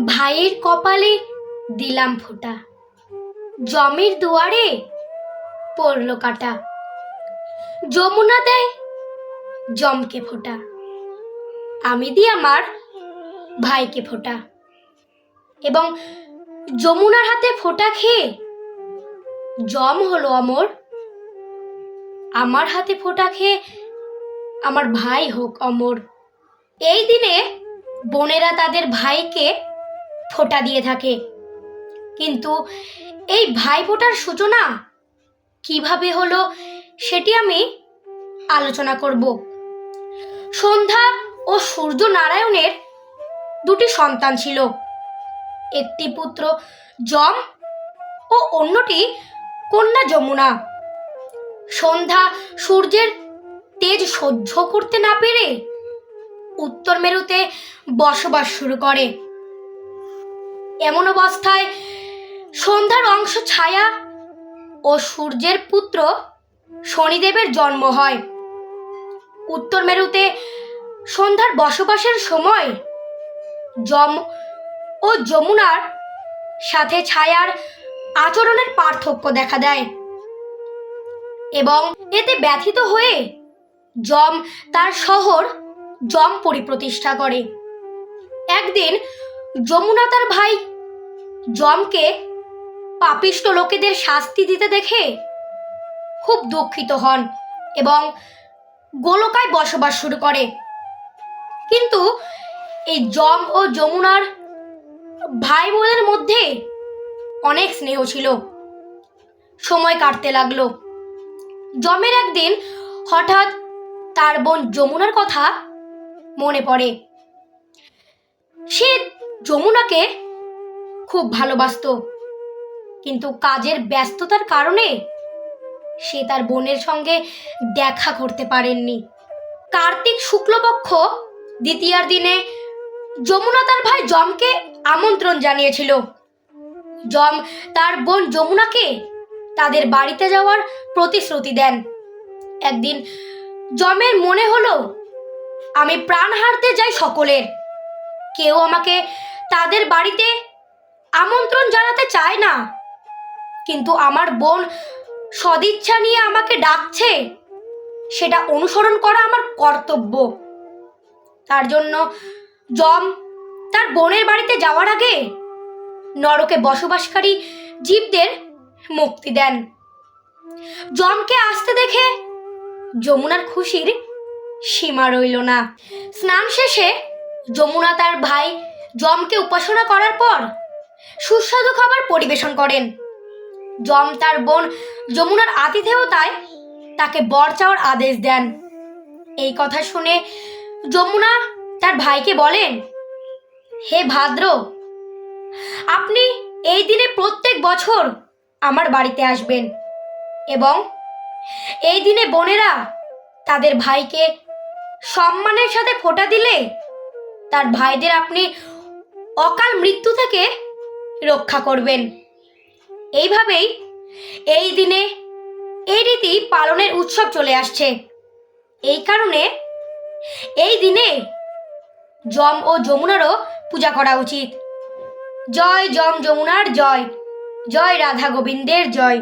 ভাইয়ের কপালে দিলাম ফোঁটা। জমির দুয়ারে পড়ল কাটা। যমুনা দেয় জমকে ফোঁটা। আমি দিই আমার ভাইকে ফোঁটা। এবং যমুনার হাতে ফোঁটা খেয়ে জম হলো অমর। আমার হাতে ফোঁটা খেয়ে আমার ভাই হোক অমর। এই দিনে বোনেরা তাদের ভাইকে ফোঁটা দিয়ে থাকে। কিন্তু এই ভাই ফোঁটার সূচনা কীভাবে হলো সেটি আমি আলোচনা করব। সন্ধ্যা ও সূর্য নারায়ণের দুটি সন্তান ছিল। একটি পুত্র যম ও অন্যটি কন্যা যমুনা। সন্ধ্যা সূর্যের তেজ সহ্য করতে না পেরে উত্তর মেরুতে বসবাস শুরু করে। এমন অবস্থায় সন্ধ্যার অংশ ছায়া ও সূর্যের পুত্র শনিদেবের জন্ম হয়। উত্তর মেরুতে সন্ধ্যার বসবাসের সময় যম ও যমুনার সাথে ছায়ার আচরণের পার্থক্য দেখা দেয় এবং এতে ব্যথিত হয়ে যম তার শহর জমপুরি প্রতিষ্ঠা করে। একদিন যমুনা তার ভাই যমকে পাপিষ্ট লোকেদের শাস্তি দিতে দেখে খুব দুঃখিত হন এবং গোলকায় বসবাস শুরু করে। কিন্তু এই যম ও যমুনার ভাই বোনের মধ্যে অনেক স্নেহ ছিল। সময় কাটতে লাগল। যমের একদিন হঠাৎ তার বোন যমুনার কথা মনে পড়ে। সে যমুনাকে খুব ভালোবাসতো। কিন্তু কাজের ব্যস্ততার কারণে সে তার বোনের সঙ্গে দেখা করতে পারেননি। কার্তিক শুক্লপক্ষ দ্বিতীয়ার দিনে যমুনা তার ভাই যমকে আমন্ত্রণ জানিয়েছিল। যম তার বোন যমুনাকে তাদের বাড়িতে যাওয়ার প্রতিশ্রুতি দেন। একদিন যমের মনে হলো, আমি প্রাণ হারতে যাই সকলের। কেউ আমাকে তাদের বাড়িতে আমন্ত্রণ জানাতে চায় না। কিন্তু আমার বোন সদিচ্ছা নিয়ে আমাকে ডাকছে। সেটা অনুসরণ করা আমার কর্তব্য। তার জন্য যম তার বোনের বাড়িতে যাওয়ার আগে নরকে বসবাসকারী জীবদের মুক্তি দেন। যমকে আসতে দেখে যমুনার খুশির সীমা রইল না। স্নান শেষে যমুনা তার ভাই যমকে উপাসনা করার পর সুস্বাদু খাবার পরিবেশন করেন। যম তার বোন যমুনার আতিথেয়তায় তাকে বর চাওয়ার আদেশ দেন। এই কথা শুনে যমুনা তার ভাইকে বলেন, হে ভাদ্র, আপনি এই দিনে প্রত্যেক বছর আমার বাড়িতে আসবেন এবং এই দিনে বোনেরা তাদের ভাইকে সম্মানের সাথে ফোঁটা দিলে তার ভাইদের আপনি অকাল মৃত্যু থেকে রক্ষা করবেন। এইভাবেই এই দিনে এই রীতি পালনের উৎসব চলে আসছে। এই কারণে এই দিনে যম ও যমুনারও পূজা করা উচিত। জয় যম যমুনার জয়। জয় রাধা গোবিন্দের জয়।